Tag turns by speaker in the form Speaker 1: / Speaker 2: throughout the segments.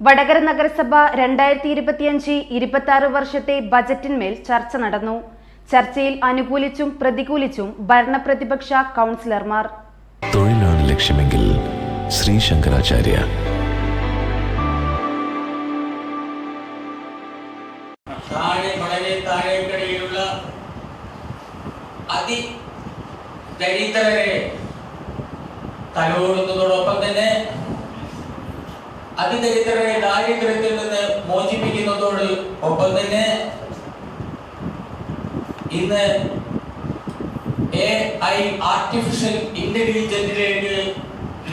Speaker 1: വടകര നഗരസഭ രണ്ടായിരത്തി ഇരുപത്തിയഞ്ച് ഇരുപത്തി ആറ് വർഷത്തെ ബജറ്റിന്മേൽ ചർച്ച നടന്നു. ചർച്ചയിൽ അനുകൂലിച്ചും പ്രതികൂലിച്ചും ഭരണപ്രതിപക്ഷ കൗൺസിലർമാർ.
Speaker 2: തൊഴിലാണ് ലക്ഷ്യമെങ്കിൽ ശ്രീ ശങ്കരാചാര്യ.
Speaker 3: താഴെ വളരെ താഴേക്കടയിലുള്ള അതി ദരിദ്രരെ തലോടുന്നതോടൊപ്പം തന്നെ അതിദരിദ്രരെ ദാരിദ്ര്യത്തിൽ നിന്ന് മോചിപ്പിക്കുന്നതോട് ഒപ്പം തന്നെ ഇന്ന് എ ഐ ആർട്ടിഫിഷ്യൽ ഇന്റലിജന്റിലേക്ക്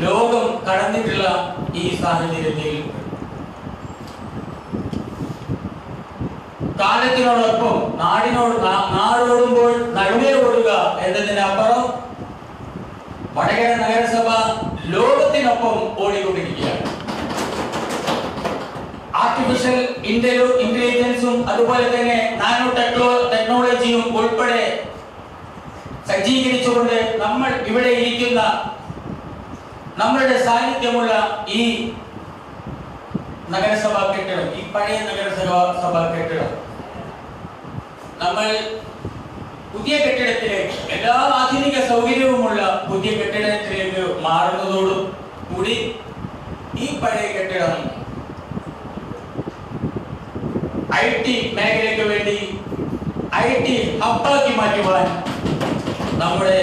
Speaker 3: ലോകം കടന്നിട്ടുള്ള ഈ സാഹചര്യത്തിൽ കാലത്തിനോടൊപ്പം നാടിനോട് നാടോടുമ്പോൾ നടുവേ ഓടുക എന്നതിനപ്പുറം വടകര നഗരസഭ ലോകത്തിനൊപ്പം ഓടിക്കൊണ്ടിരിക്കുകയാണ്. ആർട്ടിഫിഷ്യൽ ഇന്റലിജൻസും അതുപോലെ തന്നെ നാനോ ടെക്നോ ടെക്നോളജിയും ഉൾപ്പെടെ സജ്ജീകരിച്ചുകൊണ്ട് നമ്മൾ ഇവിടെ ഇരിക്കുന്ന നമ്മളുടെ സാന്നിധ്യമുള്ള ഈ നഗരസഭാ കെട്ടിടം ഈ പഴയ നഗരസഭാ സഭാ കെട്ടിടം. നമ്മൾ പുതിയ കെട്ടിടത്തിലേക്ക് എല്ലാ ആധുനിക സൗകര്യവുമുള്ള പുതിയ കെട്ടിടത്തിലേക്ക് മാറുന്നതോടും കൂടി ഈ പഴയ കെട്ടിടം ഐ ടി മേഖലയ്ക്ക് വേണ്ടി ഐ ടി ഹബ്ബാക്കി മാറ്റുവാൻ നമ്മുടെ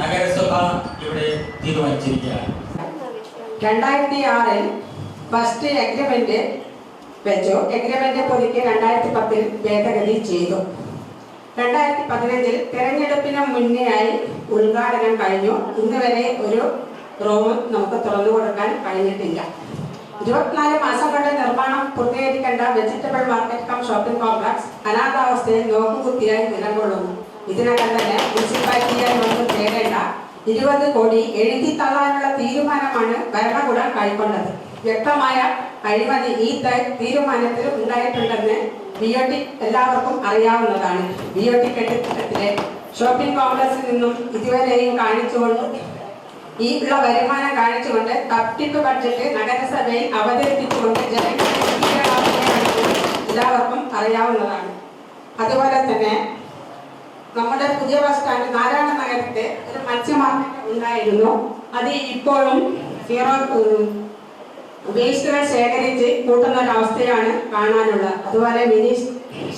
Speaker 3: നഗരസഭ ഇവിടെ തീരുമാനിച്ചിരിക്കുകയാണ്.
Speaker 4: രണ്ടായിരത്തി ആറിൽ ഫസ്റ്റ് എഗ്രിമെന്റ് വെച്ചു? എഗ്രിമെന്റ് പുതുക്കി രണ്ടായിരത്തി പത്തിൽ ഭേദഗതി ചെയ്തു. രണ്ടായിരത്തി പതിനഞ്ചിൽ തെരഞ്ഞെടുപ്പിന് മുന്നേ ആയി ഉദ്ഘാടനം കഴിഞ്ഞു. ഇന്ന് വരെ ഒരു റൂം നമുക്ക് തുറന്നു കൊടുക്കാൻ കഴിഞ്ഞിട്ടില്ല. ഇരുപത്തിനാല് മാസം കൊണ്ട് നിർമ്മാണം പൂർത്തീകരിക്കേണ്ട vegetable market cum shopping complex അനാഥാവസ്ഥയിൽ നോക്കുകുത്തിയായി നിലകൊള്ളുന്നു. ഇതിനകം തന്നെ മുനിസിപ്പാലിറ്റിയായി നമുക്ക് തേടേണ്ട ഇരുപത് കോടി എഴുതി തള്ളാനുള്ള തീരുമാനമാണ് ഭരണകൂടം കൈക്കൊണ്ടത്. വ്യക്തമായ അഴിമതി ഈ തീരുമാനത്തിൽ ഉണ്ടായിട്ടുണ്ടെന്ന് ബി ഒ ടി എല്ലാവർക്കും അറിയാവുന്നതാണ്. ബി ഒ ടി കെട്ടിടത്തിലെ ഷോപ്പിംഗ് കോംപ്ലക്സിൽ നിന്നും ഇതുവരെയും കാണിച്ചുകൊണ്ട് ഈ ഉള്ള വരുമാനം കാണിച്ചുകൊണ്ട് തട്ടിപ്പ് ബഡ്ജറ്റ് നഗരസഭയിൽ അവതരിപ്പിച്ചുകൊണ്ട് ജനങ്ങളെ എല്ലാവർക്കും അറിയാവുന്നതാണ്. അതുപോലെ തന്നെ നമ്മുടെ പുതിയ ബസ് നാരായണ നഗരത്തെ ഒരു മത്സ്യമാർക്കറ്റ് ഉണ്ടായിരുന്നു. അത് ഇപ്പോഴും സീറോ വേസ്റ്റുകൾ ശേഖരിച്ച് കൂട്ടുന്ന ഒരവസ്ഥയാണ് കാണാനുള്ളത്. അതുപോലെ മിനി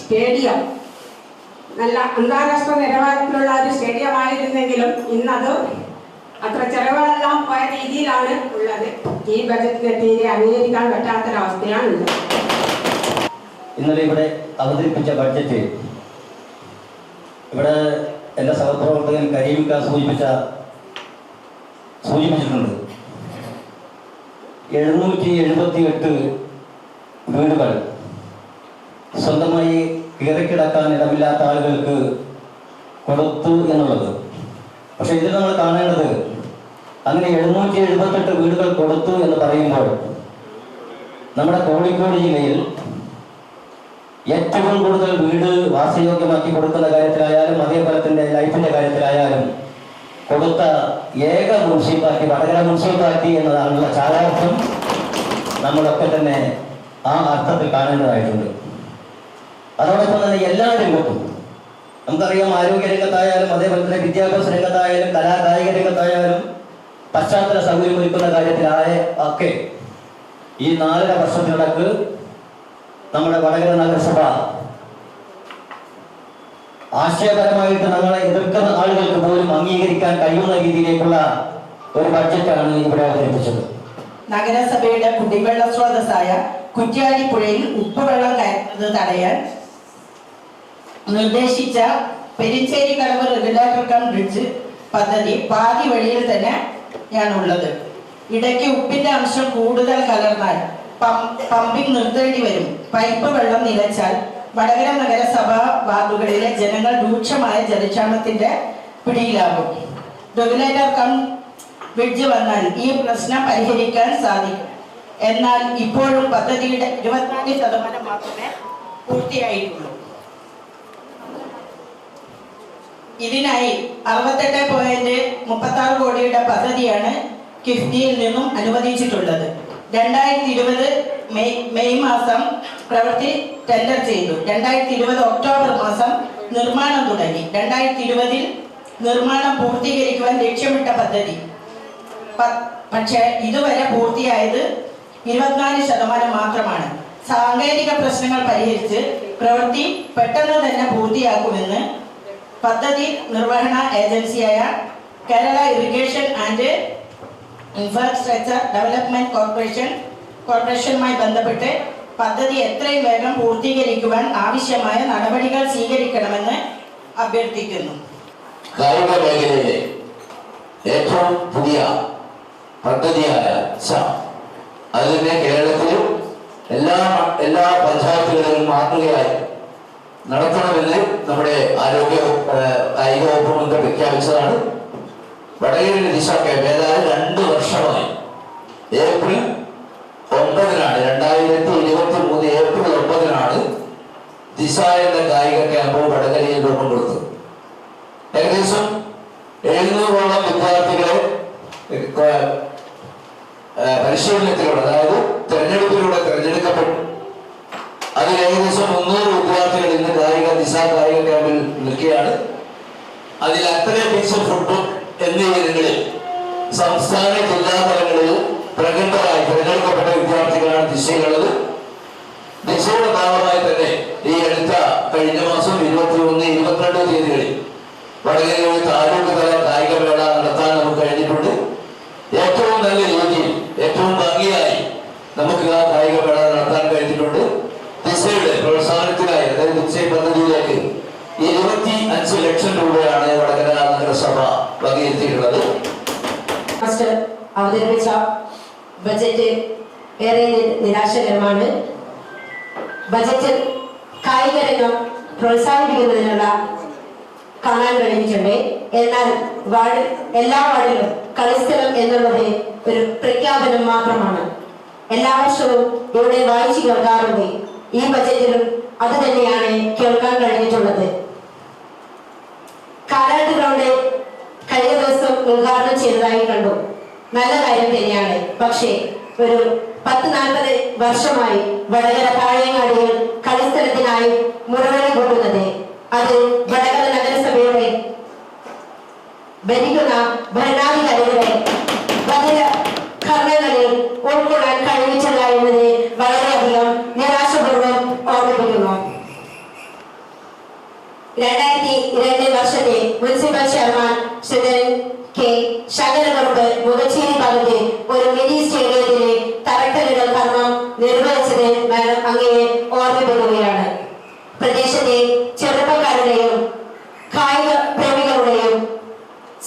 Speaker 4: സ്റ്റേഡിയം. നല്ല അന്താരാഷ്ട്ര നിലവാരത്തിലുള്ള ഒരു സ്റ്റേഡിയം ആയിരുന്നെങ്കിലും ഇന്നത് അത്ര ചെലവുകളെല്ലാം പോയ രീതിയിലാണ് ഉള്ളത്. ഈ ബജറ്റിനെ തീരെ അംഗീകരിക്കാൻ പറ്റാത്തൊരവസ്ഥയാണുള്ളത്
Speaker 5: ഇന്നലെ ഇവിടെ അവതരിപ്പിച്ച ബഡ്ജറ്റ് ഇവിടെ എന്റെ സഹപ്രവർത്തകൻ കരീമിക്ക സൂചിപ്പിച്ച സൂചിപ്പിച്ചിട്ടുണ്ട്. എഴുന്നൂറ്റി എഴുപത്തി എട്ട് വീടുകൾ സ്വന്തമായി കയറിക്കിടക്കാൻ ഇടമില്ലാത്ത ആളുകൾക്ക് കൊടുത്തു എന്നുള്ളത്. പക്ഷെ ഇതിൽ നമ്മൾ കാണേണ്ടത് അങ്ങനെ എഴുന്നൂറ്റി എഴുപത്തെട്ട് വീടുകൾ കൊടുത്തു എന്ന് പറയുമ്പോൾ നമ്മുടെ കോഴിക്കോട് ജില്ലയിൽ ഏറ്റവും കൂടുതൽ വീട് വാസയോഗ്യമാക്കി കൊടുക്കുന്ന കാര്യത്തിലായാലും അതേപോലെ തന്നെ ലൈഫിന്റെ കാര്യത്തിലായാലും കൊടുത്ത ഏക മുനിസിപ്പാലിറ്റി വടകര മുനിസിപ്പാലിറ്റി എന്നതാണുള്ള ചാരാർത്ഥം നമ്മളൊക്കെ തന്നെ ആ അർത്ഥത്തിൽ കാണേണ്ടതായിട്ടുണ്ട്. അതോടൊപ്പം തന്നെ എല്ലാ രംഗത്തും നമുക്കറിയാം ആരോഗ്യ രംഗത്തായാലും അതേപോലെ തന്നെ വിദ്യാഭ്യാസ രംഗത്തായാലും കലാകായിക രംഗത്തായാലും പശ്ചാത്തല സൗകര്യം ഒരുക്കുന്ന കാര്യത്തിലായ ഒക്കെ ഈ നാലര വർഷത്തിനിടക്ക് നമ്മുടെ വടകര നഗരസഭ ആശയപരമായിട്ട് നമ്മളെ എതിർക്കുന്ന ആളുകൾക്ക് പോലും അംഗീകരിക്കാൻ കഴിയുന്ന രീതിയിലേക്കുള്ള ഒരു ബഡ്ജറ്റാണ് ഇവിടെ അവതരിപ്പിച്ചത്.
Speaker 6: നഗരസഭയുടെ കുടിവെള്ള സ്രോതസ്സായ കുറ്റ്യാടിപ്പുഴയിൽ ഉപ്പുവെള്ളം കയറുന്നത് തടയാൻ നിർദ്ദേശിച്ച Pericheri Kadavu regulator cum bridge പദ്ധതി പാതി വഴിയിൽ തന്നെ ഉള്ളത് ഇടയ്ക്ക് ഉപ്പിന്റെ അംശം കൂടുതൽ കലർന്നാൽ പമ്പിംഗ് നിർത്തേണ്ടി വരും. പൈപ്പ് വെള്ളം നിലച്ചാൽ വടകര നഗരസഭ വാർഡുകളിലെ ജനങ്ങൾ രൂക്ഷമായ ജലക്ഷാമത്തിന്റെ പിടിയിലാകും. റെഗുലേറ്റർ കം ബ്രിഡ്ജ് വന്നാൽ ഈ പ്രശ്നം പരിഹരിക്കാൻ സാധിക്കും. എന്നാൽ ഇപ്പോഴും പദ്ധതിയുടെ ഇരുപത്തിനാല് ശതമാനം മാത്രമേ പൂർത്തിയായിട്ടുള്ളൂ. ഇതിനായി അറുപത്തെട്ട് പോയിന്റ് മുപ്പത്തി ആറ് കോടിയുടെ പദ്ധതിയാണ് കിഫ്ബിയിൽ നിന്നും അനുവദിച്ചിട്ടുള്ളത്. രണ്ടായിരത്തി ഇരുപത് മെയ് മെയ് മാസം പ്രവൃത്തി ടെൻഡർ ചെയ്തു. രണ്ടായിരത്തി ഇരുപത് ഒക്ടോബർ മാസം നിർമ്മാണം തുടങ്ങി. രണ്ടായിരത്തി ഇരുപതിൽ നിർമ്മാണം പൂർത്തീകരിക്കുവാൻ ലക്ഷ്യമിട്ട പദ്ധതി. പക്ഷേ ഇതുവരെ പൂർത്തിയായത് ഇരുപത്തിനാല് ശതമാനം മാത്രമാണ്. സാങ്കേതിക പ്രശ്നങ്ങൾ പരിഹരിച്ച് പ്രവൃത്തി പെട്ടെന്ന് തന്നെ പൂർത്തിയാക്കുമെന്ന് പദ്ധതി നിർവഹണ ഏജൻസിയായ Kerala irrigation and infrastructure development corporation കോർപ്പറേഷനുമായി ബന്ധപ്പെട്ട് പദ്ധതി എത്രയും വേഗം പൂർത്തീകരിക്കുവാൻ ആവശ്യമായ നടപടികൾ സ്വീകരിക്കണമെന്ന് അഭ്യർത്ഥിക്കുന്നു.
Speaker 7: ഏറ്റവും പുതിയ പദ്ധതിയായ അതിനെ കേരളത്തിലും എല്ലാ എല്ലാ പഞ്ചായത്തുകളിലും മാതൃകയായി നടത്തണമെന്ന് നമ്മുടെ ആരോഗ്യ കായിക വകുപ്പ് മന്ത്രി പ്രഖ്യാപിച്ചതാണ്. വടകരയിലെ ദിശ ക്യാമ്പ് ഏതായാലും രണ്ട് വർഷമായി. ഏപ്രിൽ ഒമ്പതിനാണ് രണ്ടായിരത്തി ഇരുപത്തി മൂന്ന് ഏപ്രിൽ ഒമ്പതിനാണ് ദിശ എന്ന കായിക ക്യാമ്പ് വടകരയിൽ രൂപം കൊടുത്തത്. ഏകദേശം എഴുന്നൂറോളം വിദ്യാർത്ഥികളെ പരിശീലനത്തിലൂടെ അതായത് തെരഞ്ഞെടുപ്പിലൂടെ തെരഞ്ഞെടുക്കപ്പെട്ടു. അതിൽ ഏകദേശം മുന്നൂറ് വിദ്യാർത്ഥികൾ ഇന്ന് കായിക ദിശ കായിക ക്യാമ്പിൽ നിൽക്കുകയാണ്. അതിൽ അത്ലറ്റിക്സ് ഫുട്ബോൾ എന്നീ സംസ്ഥാന ജില്ലാ തലങ്ങളിൽ പ്രഗത്ഭരായി തിരഞ്ഞെടുക്കപ്പെട്ട വിദ്യാർത്ഥികളാണ് ദിശയിലുള്ളത്. ദിശയുടെ ഭാഗമായി തന്നെ ഈ അടുത്ത കഴിഞ്ഞ മാസം ഇരുപത്തി ഒന്ന് ഇരുപത്തിരണ്ട് തീയതികളിൽ വടകരയിൽ താലൂക്ക് തല കായിക മേള നടത്താൻ നമുക്ക് കഴിഞ്ഞിട്ടുണ്ട് ഏറ്റവും നല്ല രീതിയിൽ ഏറ്റവും ഭംഗിയായി നമുക്ക് ആ കായിക മേള നടത്താൻ കഴിഞ്ഞിട്ടുണ്ട് ദിശയുടെ ദിശ പദ്ധതിയിലേക്ക് എഴുപത്തി അഞ്ച് ലക്ഷം രൂപയാണ് വടകര നഗരസഭ വകയിരുത്തിയിട്ടുള്ളത്.
Speaker 8: അവതരിപ്പിച്ച ബജറ്റ് ഏറെ നിരാശകരമാണ്. ബജറ്റിൽ കായിക രംഗം പ്രോത്സാഹിപ്പിക്കുന്നതിനുള്ള കാണാൻ കഴിഞ്ഞിട്ടുണ്ട്. എന്നാൽ വാർഡ് എല്ലാ വാർഡിലും കളിസ്ഥലം എന്നുള്ളത് ഒരു പ്രഖ്യാപനം മാത്രമാണ്. എല്ലാ വർഷവും ഇവിടെ വായിച്ചു കേൾക്കാറുണ്ട്. ഈ ബജറ്റിലും അത് തന്നെയാണ് കേൾക്കാൻ കഴിഞ്ഞിട്ടുള്ളത്. കാലാട്ട് ഗ്രൗണ്ട് കഴിഞ്ഞ ദിവസം ഉദ്ഘാടനം ചെയ്തതായി കണ്ടു. നല്ല കാര്യം തന്നെയാണ്. പക്ഷേ ഒരു പത്ത് നാൽപ്പത് വർഷമായി വടകര താഴേങ്ങാടിയിൽ കളിസ്ഥലത്തിനായി മുറവിളി കൂട്ടുന്നത്. അത് വടകര നഗരസഭയുടെ ഭരിക്കുന്ന ഭരണാധികാരികളെ വലിയ രണ്ടായിരത്തി രണ്ട് വർഷത്തെ municipal chairman Sreedharan K Sankarakurup Mukhachery ഭാഗത്ത് ഒരു മിനി സ്റ്റേഡിയത്തിലെ തറക്കല്ലിടൽ കർമ്മം നിർവഹിച്ചത് മാഡം ഓർമ്മിപ്പിക്കുകയാണ് പ്രദേശത്തെ ചെറുപ്പക്കാരുടെയും കായിക പ്രേമികളുടെയും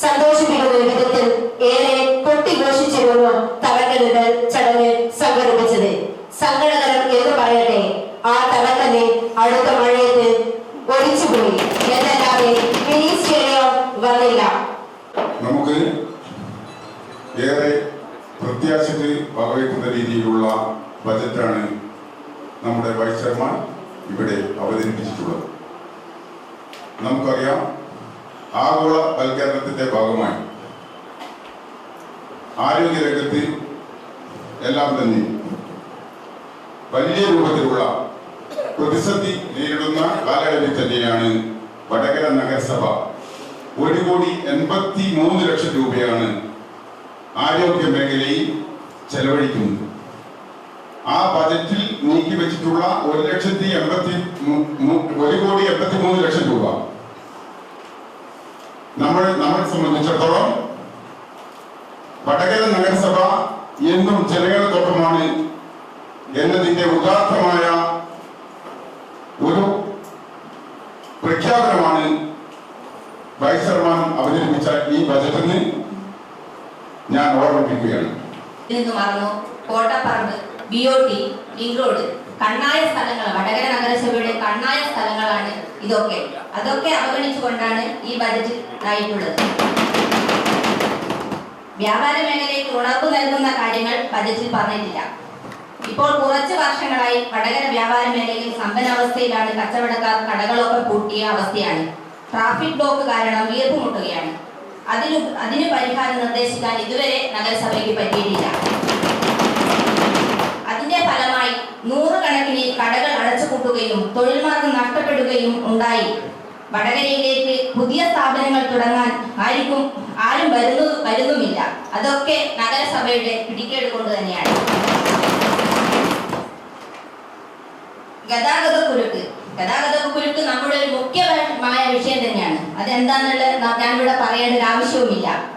Speaker 8: സന്തോഷിപ്പിക്കുന്ന വിധത്തിൽ ഏറെ കൊട്ടിഘോഷിച്ചിരുന്നു തറക്കല്ലിടൽ ചടങ്ങ് സംഘടിപ്പിച്ചത്. സങ്കടകരം എന്ന് പറയട്ടെ ആ തറക്കല്ല് അടുത്ത ഒലിച്ചുപോയി എന്നല്ലാതെ സ്റ്റേഡിയം വന്നില്ല
Speaker 9: നമുക്ക് ഏറെ പ്രത്യാശയ്ക്ക് വകവയ്ക്കുന്ന രീതിയിലുള്ള ബജറ്റാണ് നമ്മുടെ വൈസ് ചെയർമാൻ ഇവിടെ അവതരിപ്പിച്ചിട്ടുള്ളത്. നമുക്കറിയാം ആഗോളവൽക്കരണത്തിന്റെ ഭാഗമായി ആരോഗ്യരംഗത്ത് എല്ലാം തന്നെ വലിയ രൂപത്തിലുള്ള പ്രതിസന്ധി നേരിടുന്ന കാലയളവിൽ തന്നെയാണ് വടകര നഗരസഭ ഒരു കോടി എൺപത്തി മൂന്ന് ലക്ഷം രൂപയാണ് ആരോഗ്യ മേഖലയിൽ ചെലവഴിക്കുന്നത്. ആ ബജറ്റിൽ നീക്കി വെച്ചിട്ടുള്ള ഒരു ലക്ഷത്തി എൺപത്തി ഒരു കോടി എൺപത്തി മൂന്ന് ലക്ഷം രൂപ. നമ്മൾ നമ്മളെ സംബന്ധിച്ചിടത്തോളം വടകര നഗരസഭ എന്നും ജനങ്ങളുടെ ജനങ്ങൾക്കൊപ്പമാണ് എന്നതിന്റെ ഉദാത്തമായ ഒരു പ്രഖ്യാപനമാണ് വൈസ് ചെയർമാൻ അവതരിപ്പിച്ച ഈ ബജറ്റിന് ഞാൻ ഓർമ്മിപ്പിക്കുകയാണ്.
Speaker 10: കണ്ണായ സ്ഥലങ്ങൾ വടകര നഗരസഭയുടെ കണ്ണായ സ്ഥലങ്ങളാണ് ഇതൊക്കെ. അതൊക്കെ അവഗണിച്ചുകൊണ്ടാണ് ഈ ബജറ്റ് ആയിട്ടുള്ളത് വ്യാപാര മേഖലയ്ക്ക് ഉണർവ് നൽകുന്ന കാര്യങ്ങൾ ബജറ്റിൽ പറഞ്ഞിട്ടില്ല. ഇപ്പോൾ കുറച്ച് വർഷങ്ങളായി വടകര വ്യാപാര മേഖലയിൽ സമ്പന്നാവസ്ഥയിലാണ് കച്ചവടക്കാർ കടകളൊക്കെ പൂട്ടിയ അവസ്ഥയാണ്. ട്രാഫിക് ബ്ലോക്ക് കാരണം വീർപ്പുമുട്ടുകയാണ് മുട്ടുകയാണ് അതിന് പരിഹാരം നിർദ്ദേശിക്കാൻ ഇതുവരെ നഗരസഭയ്ക്ക് പറ്റിയിട്ടില്ല. അതിന്റെ ഫലമായി നൂറുകണക്കിന് കടകൾ അടച്ചുപൂട്ടുകയും തൊഴിൽ മാർഗം നഷ്ടപ്പെടുകയും ഉണ്ടായി. വടകരയിലേക്ക് പുതിയ സ്ഥാപനങ്ങൾ തുടങ്ങാൻ ആർക്കും ആരും വരുന്നു വരുന്നുമില്ല. അതൊക്കെ നഗരസഭയുടെ പിടിക്കേട് കൊണ്ട് തന്നെയാണ്. ഗതാഗത കുരുക്ക്. ഗതാഗത കുരുക്ക് നമ്മുടെ ഒരു മുഖ്യമായ വിഷയം തന്നെയാണ്. അതെന്താന്നുള്ളത് ന- ഞാനിവിടെ പറയേണ്ട ഒരു ആവശ്യവുമില്ല.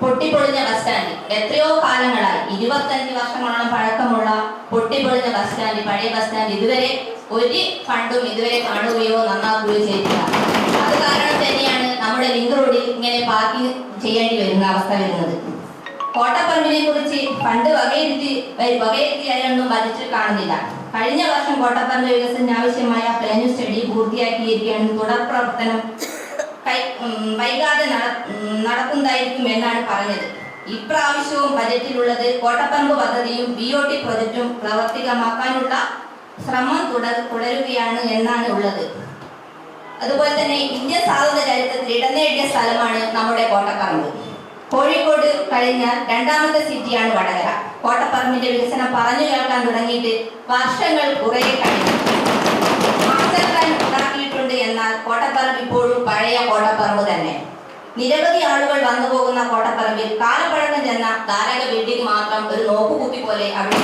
Speaker 10: പൊട്ടിപ്പൊളിഞ്ഞ ബസ് സ്റ്റാൻഡ് എത്രയോ കാലങ്ങളായി. ഇരുപത്തഞ്ച് വർഷങ്ങളോളം പഴക്കമുള്ള പൊട്ടിപ്പൊളിഞ്ഞ ബസ് സ്റ്റാൻഡ് പഴയ ബസ് സ്റ്റാൻഡ് ഇതുവരെ ഒരു ഫണ്ടും ഇതുവരെ കാണുകയോ നന്നാക്കുകയോ ചെയ്തില്ല അത് കാരണം തന്നെയാണ് നമ്മുടെ ലിങ്ക് റോഡിൽ ഇങ്ങനെ പാർക്കിംഗ് ചെയ്യേണ്ടി വരുന്ന അവസ്ഥ വരുന്നത്. കോട്ടപ്പറമ്പിനെ കുറിച്ച് ഫണ്ട് വകയിരുത്തി വകയിരുത്തിയാലൊന്നും ബജറ്റിൽ കാണുന്നില്ല. കഴിഞ്ഞ വർഷം കോട്ടപ്പറമ്പ് വികസനത്തിന് ആവശ്യമായ പ്ലാനിംഗ് സ്റ്റഡി പൂർത്തിയാക്കിയിരിക്കുകയാണ്. തുടർ പ്രവർത്തനം വൈകാതെ നടക്കുന്നതായിരിക്കും എന്നാണ് പറഞ്ഞത്. ഇപ്രാവശ്യവും ബജറ്റിലുള്ളത് കോട്ടപ്പറമ്പ് പദ്ധതിയും ബി ഒ ടി പ്രൊജക്റ്റും പ്രവർത്തികമാക്കാനുള്ള ശ്രമം തുടർ തുടരുകയാണ് എന്നാണ് ഉള്ളത്. അതുപോലെ തന്നെ ഇന്ത്യൻ സ്വാതന്ത്ര്യ ചരിത്രത്തിൽ ഇടം നേടിയ സ്ഥലമാണ് നമ്മുടെ കോട്ടപ്പറമ്പ്. കോഴിക്കോട് കഴിഞ്ഞ രണ്ടാമത്തെ സിറ്റിയാണ് വടകര. കോട്ടപ്പറമ്പിന്റെ വികസനം പറഞ്ഞു കേൾക്കാൻ തുടങ്ങിയിട്ട് വർഷങ്ങൾ കുറെ കഴിഞ്ഞു. ഉണ്ടാക്കിയിട്ടുണ്ട് എന്നാൽ കോട്ടപ്പറമ്പ് ഇപ്പോഴും പഴയ കോട്ടപ്പറമ്പ് തന്നെ. നിരവധി ആളുകൾ വന്നു പോകുന്ന കോട്ടപ്പറമ്പിൽ കാലപ്പഴക്കം ചെന്ന താരക ബിൽഡിംഗ് മാത്രം ഒരു നോക്കുകുപ്പി പോലെ അവിടെ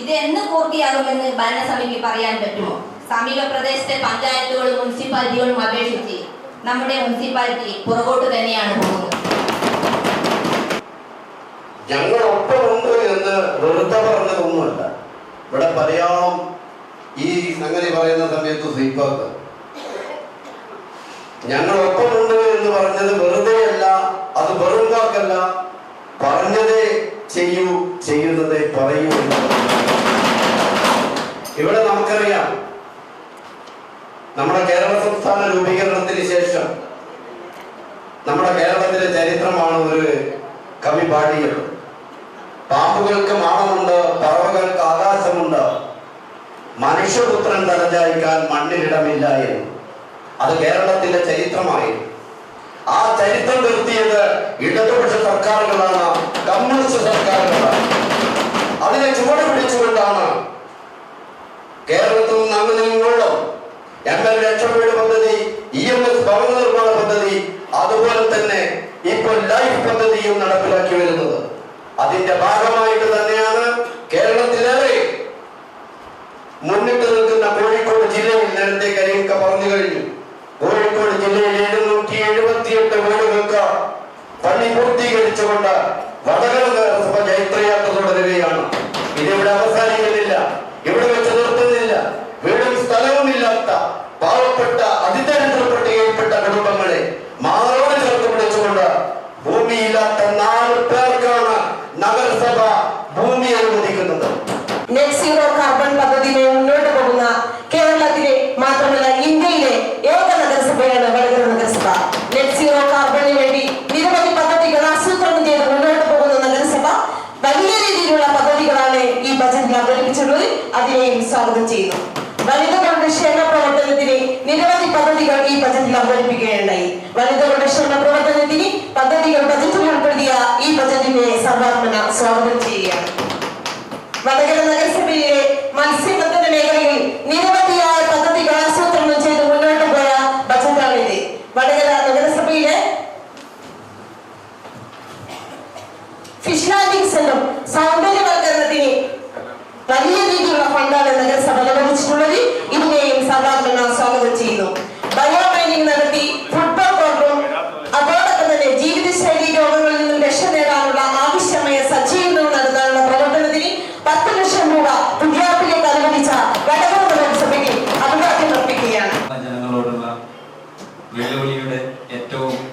Speaker 10: ഇത് എന്ന് പൂർത്തിയാകുമെന്ന് ഭരണസമിതിക്ക് പറയാൻ പറ്റുമോ? സമീപ പ്രദേശത്തെ പഞ്ചായത്തുകളും മുനിസിപ്പാലിറ്റികളും അപേക്ഷിച്ച് നമ്മുടെ മുനിസിപ്പാലിറ്റി പുറകോട്ട് തന്നെയാണ് പോകുന്നത്.
Speaker 11: ഞങ്ങൾ ഒപ്പമുണ്ട് എന്ന് വെറുതെ പറഞ്ഞതൊന്നുമല്ല ഇവിടെ പറയാം ഈ സംഗതി പറയുന്ന സമയത്ത് സ്വീപ്പാക്ക് ഞങ്ങൾ ഒപ്പമുണ്ട് എന്ന് പറഞ്ഞത് വെറുതെ അല്ല അത് വെറും വാക്കല്ല. പറഞ്ഞതേ ചെയ്യൂ ചെയ്യുന്നതേ പറയൂ ഇവിടെ നമുക്കറിയാം നമ്മുടെ കേരള സംസ്ഥാന രൂപീകരണത്തിന് ശേഷം നമ്മുടെ കേരളത്തിലെ ചരിത്രമാണ് ഒരു കവി പാടിയത്. പാമ്പുകൾക്ക് മാണമുണ്ട് പറവകൾക്ക് ആകാശമുണ്ട്. മനുഷ്യപുത്രൻ തലചായ്ക്കാൻ മണ്ണിലിടമില്ല എന്ന്. അത് കേരളത്തിന്റെ ചരിത്രമായി ആ ചരിത്രം നിർത്തിയത് ഇടതുപക്ഷ സർക്കാരുകളാണ് കമ്മ്യൂണിസ്റ്റ് സർക്കാരുകളാണ്. അതിനെ ചുവട് പിടിച്ചുകൊണ്ടാണ് കേരളത്തിൽ നിന്ന് അങ്ങനെ ഇങ്ങോളം എം എൽ ലക്ഷം പദ്ധതി ഇ എം എസ് ഭവന നിർമ്മാണ പദ്ധതി അതുപോലെ തന്നെ ഇപ്പോൾ ലൈഫ് പദ്ധതിയും നടപ്പിലാക്കി വരുന്നത്. അതിന്റെ ഭാഗമായിട്ട് തന്നെയാണ് കേരളത്തിലേറെ മുന്നിട്ട് നിൽക്കുന്ന കോഴിക്കോട് ജില്ലയിൽ നേരത്തെ കരീംക പറഞ്ഞു കഴിഞ്ഞു. കോഴിക്കോട് ജില്ലയിൽ എഴുന്നൂറ്റി എഴുപത്തിയെട്ട് വീടുകൾക്ക് പണി പൂർത്തീകരിച്ചുകൊണ്ട് വടകര നഗരസഭ ജൈത്രയാത്ര തുടരുകയാണ്. ഇതിവിടെ അവസാനിക്കുന്നില്ല. ഇവിടെ വെച്ച് നിർത്തുന്നില്ല. വീടും സ്ഥലവും ഇല്ലാത്ത പാവപ്പെട്ട അതിദരിദ്ര പട്ടികയിൽപ്പെട്ട കുടുംബങ്ങളെ മാറോട് ചേർത്ത് പിടിച്ചുകൊണ്ട് ഭൂമിയില്ലാത്ത നാല് പേർക്കാണ് നഗരസഭ ഭൂമി അനുവദിക്കുന്നത്.
Speaker 6: നെറ്റ് സീറോ കാർബൺ പദ്ധതിയുമായി മുന്നോട്ട് പോകുന്ന കേരളത്തിലെ
Speaker 12: and not solvent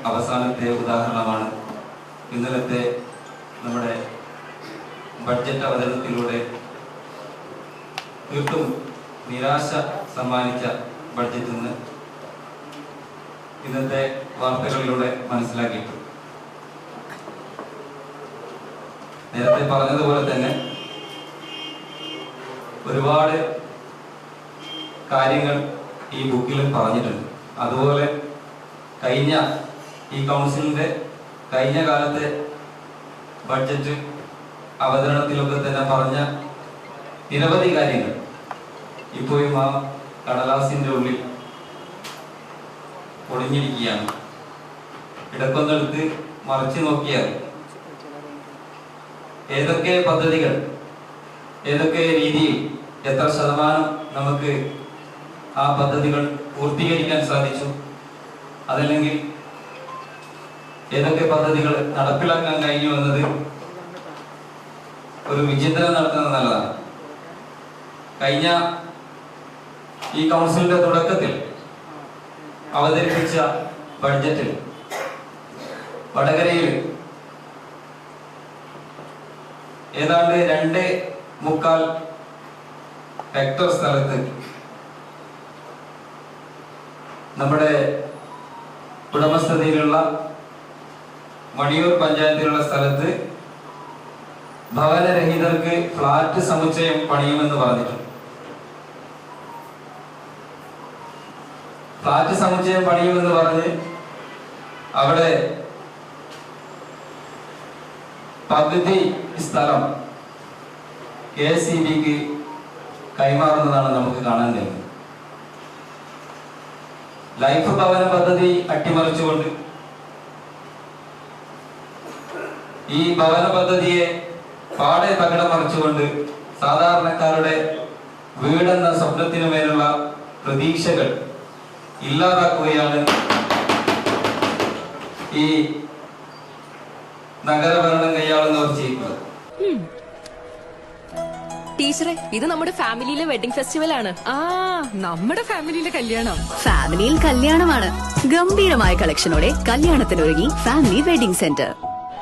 Speaker 12: അവസാനത്തെ ഉദാഹരണമാണ്. ഇന്നലത്തെ നമ്മുടെ ബഡ്ജറ്റ് അവതരണത്തിലൂടെ തീർത്തും നിരാശ സമ്മാനിച്ച ബഡ്ജറ്റിൽ നിന്ന് ഇന്നത്തെ വാർത്തകളിലൂടെ മനസ്സിലാക്കിയിട്ടു നേരത്തെ പറഞ്ഞതുപോലെ തന്നെ ഒരുപാട് കാര്യങ്ങൾ ഈ ബുക്കിൽ പറഞ്ഞിട്ടുണ്ട്. അതുപോലെ കഴിഞ്ഞ ഈ കൗൺസിലിന്റെ കഴിഞ്ഞ കാലത്തെ ബഡ്ജറ്റ് അവതരണത്തിലൊക്കെ തന്നെ പറഞ്ഞ നിരവധി കാര്യങ്ങൾ. ഇപ്പോഴും ആ കടലാസിന്റെ ഉള്ളിൽ ഒളിഞ്ഞിരിക്കുകയാണ്. ഇടക്കൊന്നെടുത്ത് മറിച്ചു നോക്കിയാൽ ഏതൊക്കെ പദ്ധതികൾ ഏതൊക്കെ രീതിയിൽ എത്ര ശതമാനം നമുക്ക് ആ പദ്ധതികൾ പൂർത്തീകരിക്കാൻ സാധിച്ചു? അതല്ലെങ്കിൽ ഏതൊക്കെ പദ്ധതികൾ നടപ്പിലാക്കാൻ കഴിഞ്ഞു എന്നത് ഒരു വിചിന്തനം നടത്തുന്നത് നല്ലതാണ്. കഴിഞ്ഞ ഈ കൗൺസിലിന്റെ തുടക്കത്തിൽ അവതരിപ്പിച്ച ബഡ്ജറ്റിൽ വടകരയിൽ ഏതാണ്ട് രണ്ട് മുക്കാൽ ഹെക്ടർ സ്ഥലത്ത് നമ്മുടെ ഉടമസ്ഥതയിലുള്ള മണിയൂർ പഞ്ചായത്തിലുള്ള സ്ഥലത്ത് ഭവനരഹിതർക്ക് ഫ്ലാറ്റ് സമുച്ചയം പണിയുമെന്ന് പറഞ്ഞിട്ടുണ്ട്. ഫ്ലാറ്റ് സമുച്ചയം പണിയുമെന്ന് പറഞ്ഞ് അവിടെ പകുതി സ്ഥലം കെ സി ബിക്ക് കൈമാറുന്നതാണ് നമുക്ക് കാണാൻ കഴിയുന്നത്. ലൈഫ് ഭവന പദ്ധതി അട്ടിമറിച്ചുകൊണ്ട് ഈ ഭവന പദ്ധതിയെ പാടെ തകിടം മറിച്ചുകൊണ്ട് സാധാരണക്കാരുടെ വീടെന്ന സ്വപ്നത്തിനു മേലുള്ള പ്രതീക്ഷകൾ ഇല്ലാതാക്കുകയാണ് ഈ നഗരഭരണം കൈയാളുന്നവർ ചെയ്യുന്നത്.
Speaker 13: ടീച്ചറെ ഇത് നമ്മുടെ ഫാമിലിയിലെ വെഡിങ് ഫെസ്റ്റിവൽ ആണ്.
Speaker 14: ആ നമ്മുടെ ഫാമിലിയിലെ കല്യാണം.
Speaker 13: ഫാമിലിയിൽ കല്യാണമാണ്. ഗംഭീരമായ കളക്ഷനോടെ കല്യാണത്തിനൊരുങ്ങി ഫാമിലി വെഡിങ് സെന്റർ.